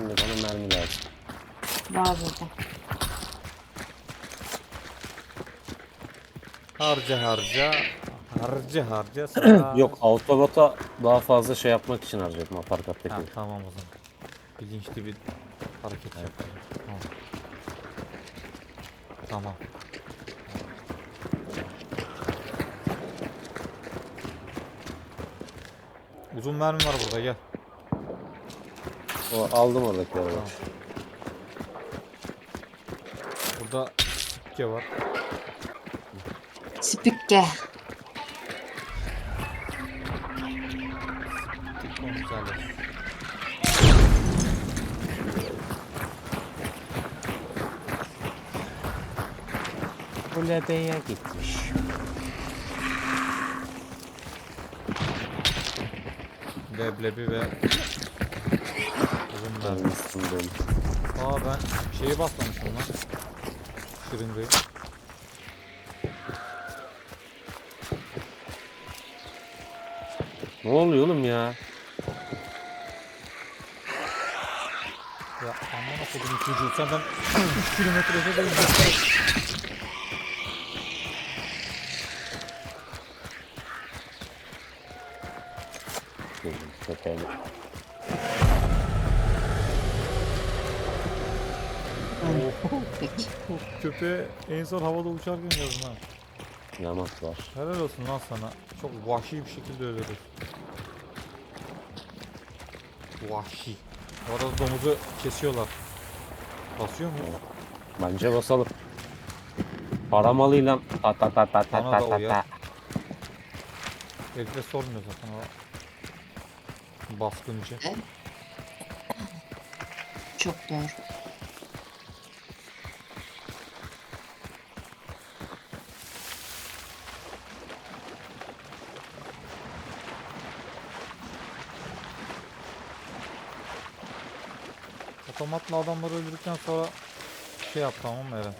Şimdi bana mermi lazım. Var burada. Harca harca. Harca harca. Sonra... Yok autobota daha fazla şey yapmak için harcadım aparkattaki. Ha, tamam o zaman. Bilinçli bir hareket yapacağım. Tamam. Tamam. Uzun mermi var burada gel. O, aldım oradakileri bak. Burada sikke var. Spikke. Tik Gonzales. Kulebeye gitmiş. Leblebi ve uzun mermi. Ben üstündeyim. Aa ben şeyi basmamışım lan. Şırıngayı. Ne oluyor oğlum ya? Ya aman okudum çocuğu senden 3 kilometre ötedeyim. Dedim, Peki. Köpeğe en son havada uçarken gördüm ha. Yamak var. Helal olsun lan sana. Çok vahşi bir şekilde öldürdün. Vahşi. Bu arada domuzu kesiyorlar. Basıyor mu? Bence basalım. Paramalıyla ta ta ta ta ta Bana ta da ta uyar. ta. Herif de sormuyor zaten o. Baskıncı. Çok doğru. Otomatla adamları öldürdükten sonra şey yap tamam mı Eren?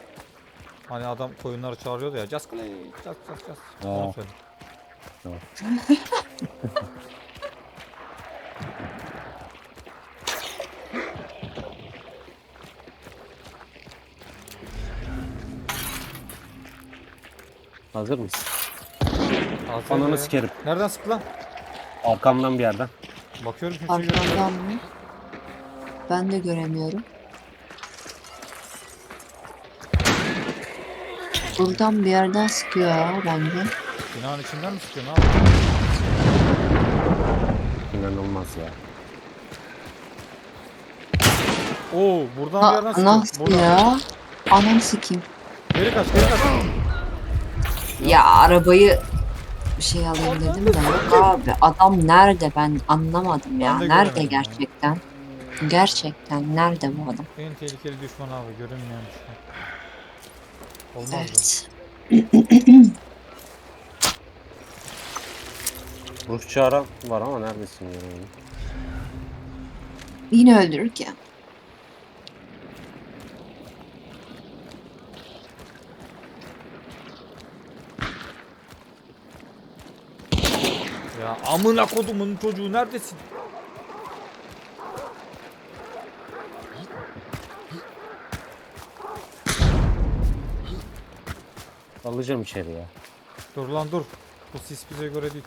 Hani adam koyunları çağırıyordu ya. Just play, just just just. Onu Aa. söyle. Tamam. Hazır mısın? Hazır Ananı ya. sikerim. Nereden sıktı lan? Arkamdan bir yerden. Bakıyorum görmüyor. Arkamdan mı? Ben de göremiyorum. Buradan bir yerden sıkıyor ya bence. Binanın içinden mi sıkıyor? Ne yapıyor? İnanılmaz ya. Oo buradan bir yerden Ha, sıkıyor. nasıl Buradan. ya? Ananı sikeyim. Geri kaç, geri kaç. Ya arabayı bir şey alayım dedim de abi adam nerede ben anlamadım ya. Ben de Nerede göremedim ya. gerçekten? Gerçekten nerede bu adam? En tehlikeli düşman abi görünmeyen düşman. Olmaz? Evet. Ruh çağıran var ama neredesin ya? Yine öldürür ki. Ya amına kodumun çocuğu neredesin? Alacağım içeri ya. Dur lan dur. Bu sis bize göre değil.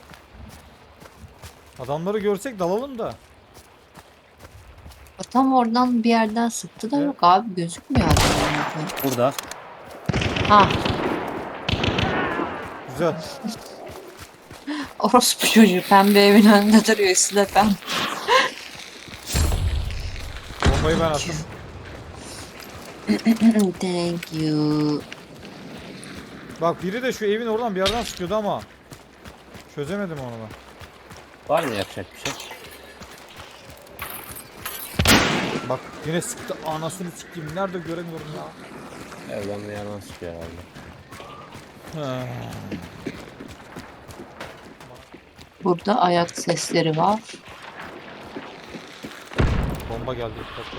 Adamları görsek dalalım da. Tam oradan bir yerden sıktı da Evet. yok abi gözükmüyor adam. Burada. Ha Güzel. orospu çocuğu pembe evin önünde duruyor üstüne pembe. Bombayı ben attım. Thank you. Bak biri de şu evin oradan bir yerden sıkıyordu ama. Çözemedim onu ben. Var mı yapacak bir şey? Bak yine sıktı anasını sikeyim. Nerede göremiyorum ya. Evden bir yerden çıkıyor herhalde. Ha. Burada ayak sesleri var. Bomba geldi.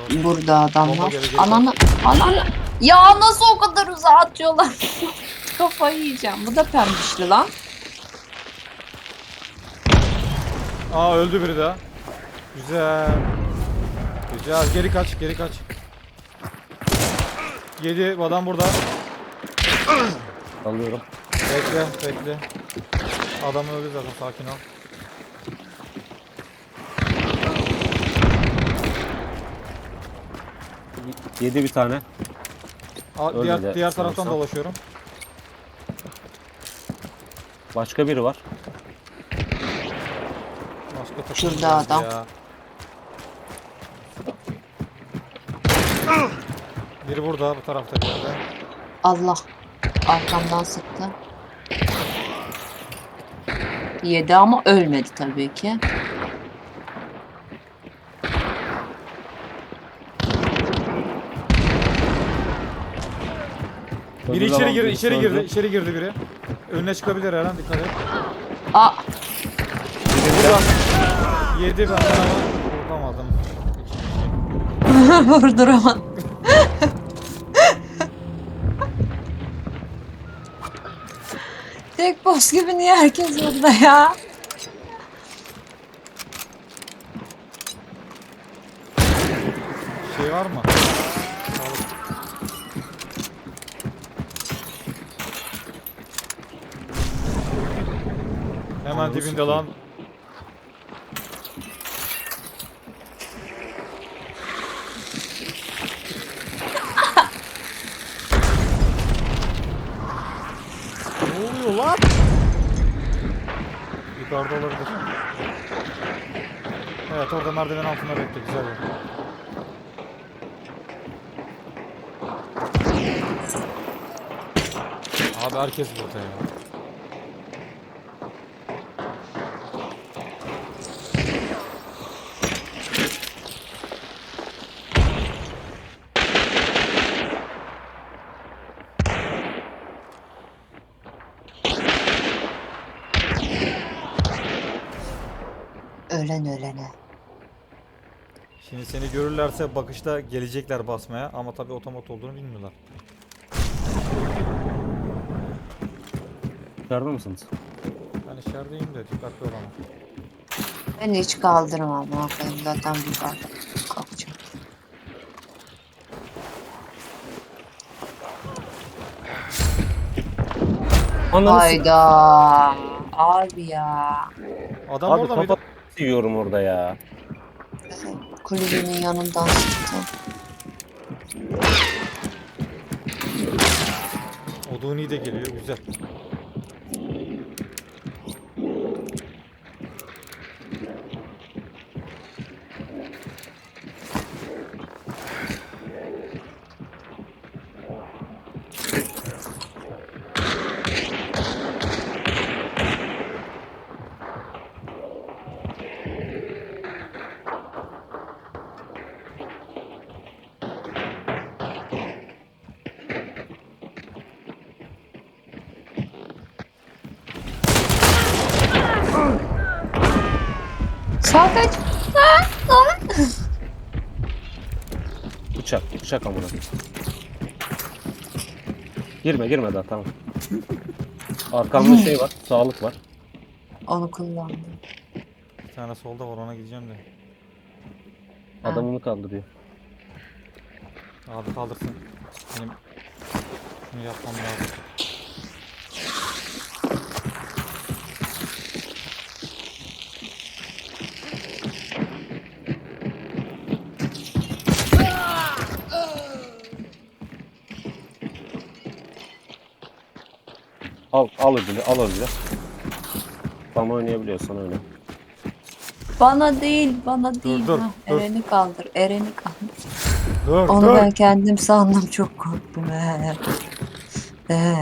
Tekrar. Burada Bomba adamlar. gelecek. Ananı, ananı. Ya nasıl o kadar uzağa atıyorlar? Kafayı yiyeceğim. Bu da pembişli lan. Aa öldü biri daha. Güzel. Güzel geri kaç geri kaç. Yedi adam burada. Alıyorum. Bekle bekle. Adam öldü zaten sakin ol. Yedi bir tane. Aa, Ölmedi diğer diğer taraftan sanırsam. dolaşıyorum. Başka biri var. Başka takım Şurada geldi adam. Ya. Biri burada bu tarafta bir yerde. Allah. Arkamdan sıktı. Yedi ama ölmedi tabii ki. Biri Öbür içeri girdi, birisi içeri girdi, öldü. içeri girdi biri. Önüne çıkabilir her an dikkat et. Aa. Yedi ben ama vuramadım. Vurduramadım. Tek boss gibi niye herkes burada ya? Şey var mı? Sağlık. Hemen dibinde lan. ne oluyor lan? Yukarıda olabilir. Evet orada merdiven altında bekle güzel yer. Abi herkes burada ya. Ölen ölene. Şimdi seni görürlerse bakışta gelecekler basmaya ama tabii otomat olduğunu bilmiyorlar. Dışarıda mısınız? Ben içerideyim de dikkatli ol ama. Ben hiç kaldırmam. Bakayım zaten bir bak. Kalkacağım. Ananı Hayda. Abi ya. Adam Abi orada mıydı? kapat yiyorum orada ya. Kulübünün yanından çıktı. Oduni de geliyor güzel. Sağ kaç. Bıçak amına. Girme girme daha tamam. Arkamda şey var. Sağlık var. Onu kullandım. Bir tane solda var ona gideceğim de. Ha. Adamını kaldırıyor. Abi kaldırsın. Benim şunu yapmam lazım. Al al ödülü al ödülü. Tam oynayabiliyorsan öyle. Bana değil, bana değil. dur, Ha, dur. Eren'i kaldır, Eren'i kaldır. Dur Onu dur. ben kendim sandım, çok korktum. Ee. Ee.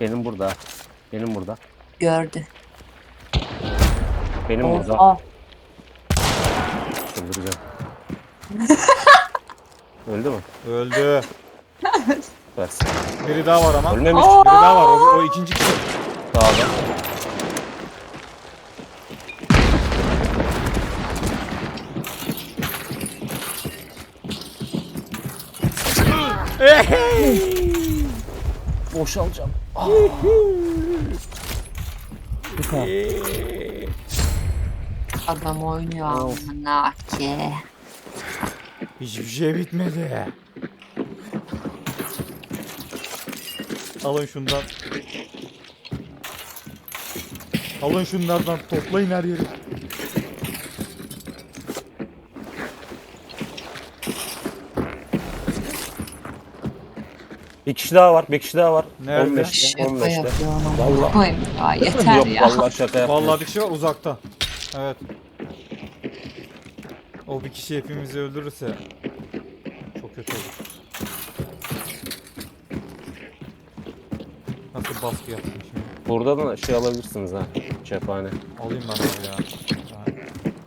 Benim burada. Benim burada. Gördü. Benim burada. Oha. Çıldıracağım. Öldü mü? Öldü. Versin. Biri daha var ama. Ölmemiş. Aa! Biri daha var. O, o ikinci kişi. Sağda. Boşalacağım. Adam oynuyor Of. Hiçbir şey bitmedi. Alın şundan. Alın şunlardan toplayın her yeri. Bir kişi daha var. Bir kişi daha var. Nerede? 15'te. Şaka 15'te. yapıyor ona. Vallahi. Koyayım ya yeter Yok ya. vallahi şaka yapmıyorum. Vallahi bir kişi var uzakta. Evet. O bir kişi hepimizi öldürürse çok kötü olur. Nasıl baskı yaptım şimdi? Burada da şey alabilirsiniz ha. Cephane. Alayım ben abi ya.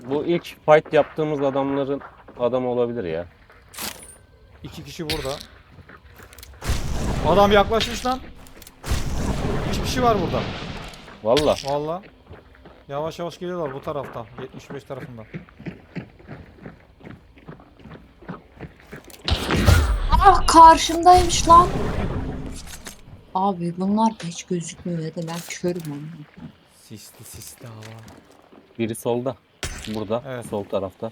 Bu ilk fight yaptığımız adamların adam olabilir ya. İki kişi burada. Adam yaklaşmış lan. İki kişi var burada. Valla. Valla. Yavaş yavaş geliyorlar bu tarafta. 75 tarafında. Ah karşımdaymış lan. Abi bunlar da hiç gözükmüyor ya da ben körüm onu. Sisli sisli hava. Biri solda. Burada. Evet. Sol tarafta.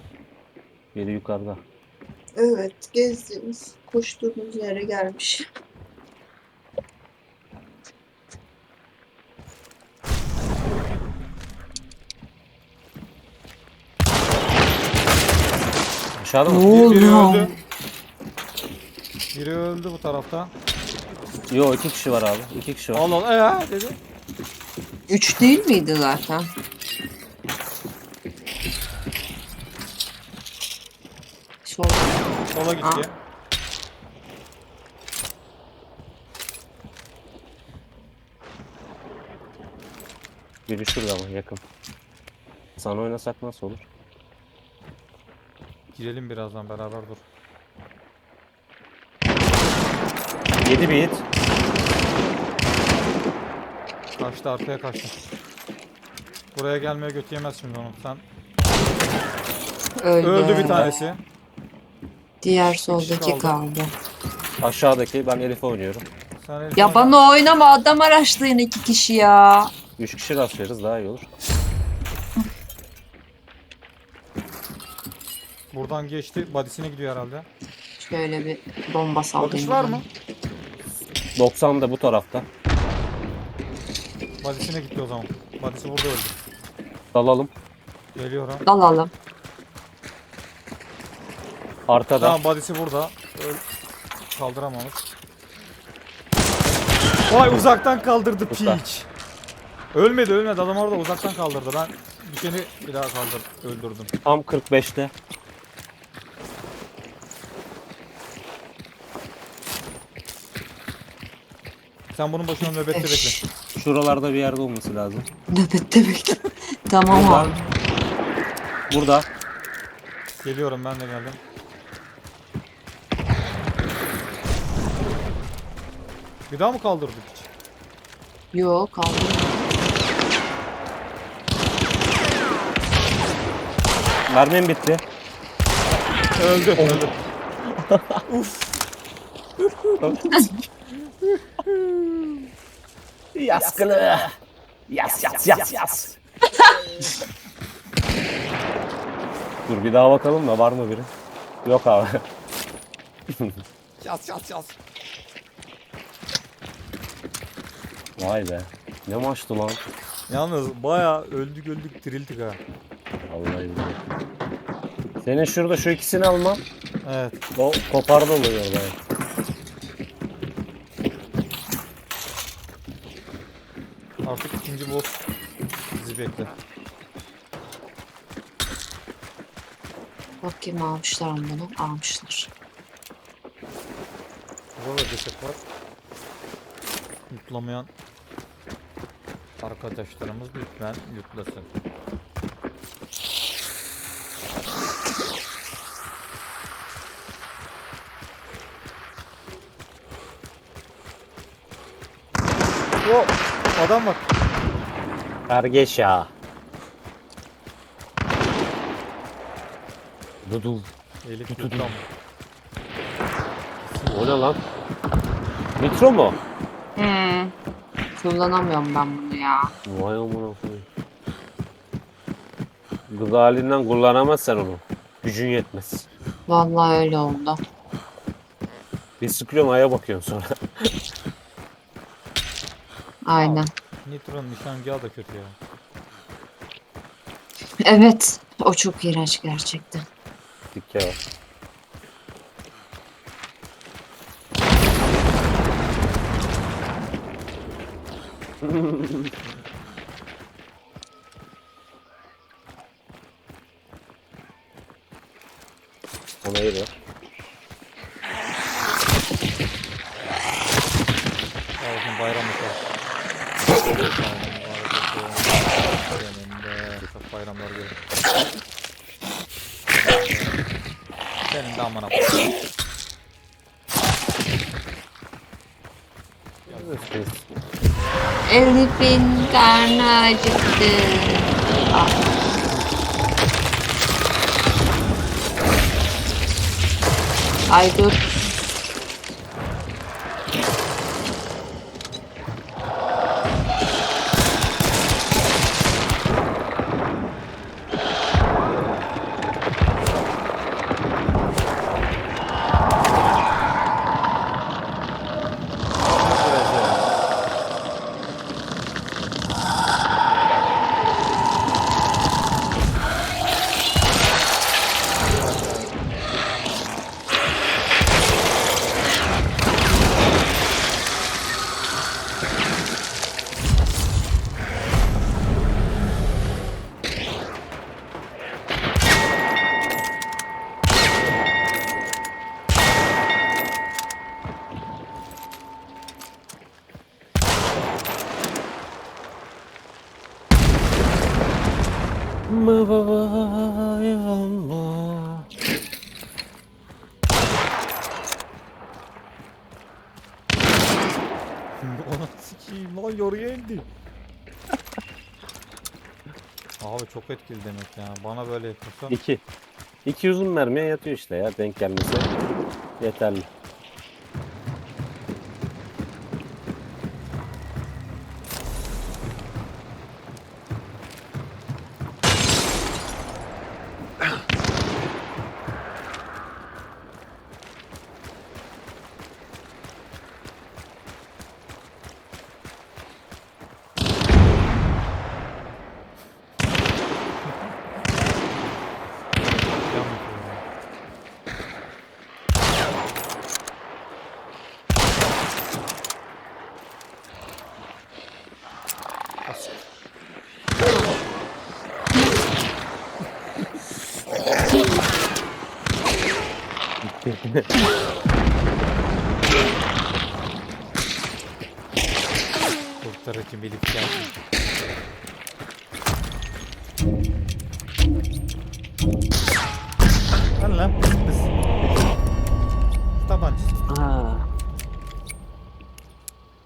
Biri yukarıda. Evet gezdiğimiz koştuğumuz yere gelmiş. Aşağıda Ne mı? Bir- Biri öldü. Biri öldü bu tarafta. Yo iki kişi var abi. İki kişi var. Allah Allah ee dedi. Üç değil miydi zaten? Sol. Sola gitti. Biri şurada ama yakın. Sana oynasak nasıl olur? Girelim birazdan beraber dur. Yedi bir hit. Kaçtı arkaya kaçtı. Buraya gelmeye götü yemez şimdi onu. Sen Öldü. öldü bir tanesi. Diğer soldaki kaldı. kaldı. Aşağıdaki ben Elif'e oynuyorum. Sen Elif Ya oyna. bana oynama adam araçlayın iki kişi ya. Üç kişi rastlarız daha iyi olur. Buradan geçti. Badisine gidiyor herhalde. Şöyle bir bomba sallayayım. Badis var mı? 90 da bu tarafta. Badisine gitti o zaman. Badisi burada öldü. Dalalım. Geliyor ha. Dalalım. Arkada. Tamam badisi burada. Öl Kaldıramamış. Vay uzaktan kaldırdı piç. Ölmedi ölmedi adam orada uzaktan kaldırdı. Ben düşeni bir daha kaldır öldürdüm. Tam 45'te. Sen bunun başına nöbette bekle. Şuralarda bir yerde olması lazım. Nöbette bekle. tamam Burada. abi. Burada. Geliyorum ben de geldim. Bir daha mı kaldırdık hiç? Yok kaldı. Mermim bitti. Öldü. Öldü. Yaskılı. Yas yas yas yas. Dur bir daha bakalım da var mı biri? Yok abi. Yaz yaz yaz. Vay be. Ne maçtı lan. Yalnız baya öldük öldük dirildik ha. Vallahi billahi. Senin şurada şu ikisini alman Evet. o kopardı oluyor orada. İkinci boss bizi bekle. Bakayım almışlar mı bunu? Almışlar. Burada da ceset var. Yutlamayan arkadaşlarımız lütfen yutlasın. O adam bak. Kargeç ya. Dudu. Elif yutlam. O ne lan? Nitro mu? Hmm. Kullanamıyorum ben bunu ya. Vay amına koyayım. Gıda halinden kullanamazsan onu. Gücün yetmez. Vallahi öyle oldu. Bir sıkıyorum aya bakıyorum sonra. Aynen. Nitro'nun nişangahı da kötü ya. Evet. O çok iğrenç gerçekten. Dikke var. İyi ver. Sağ olsun. Bayram olsun. Bayramlar görün. Senin de amına. Elif'in karnı acıktı. Ah. Ay dur. Etkili demek ya. Bana böyle yapıyorsa. İki. İki uzun mermiye yatıyor işte ya denk gelmesi. Yeterli. Yan yapıyor ya. As- Kurtarıcı Melih geldi. Lan lan.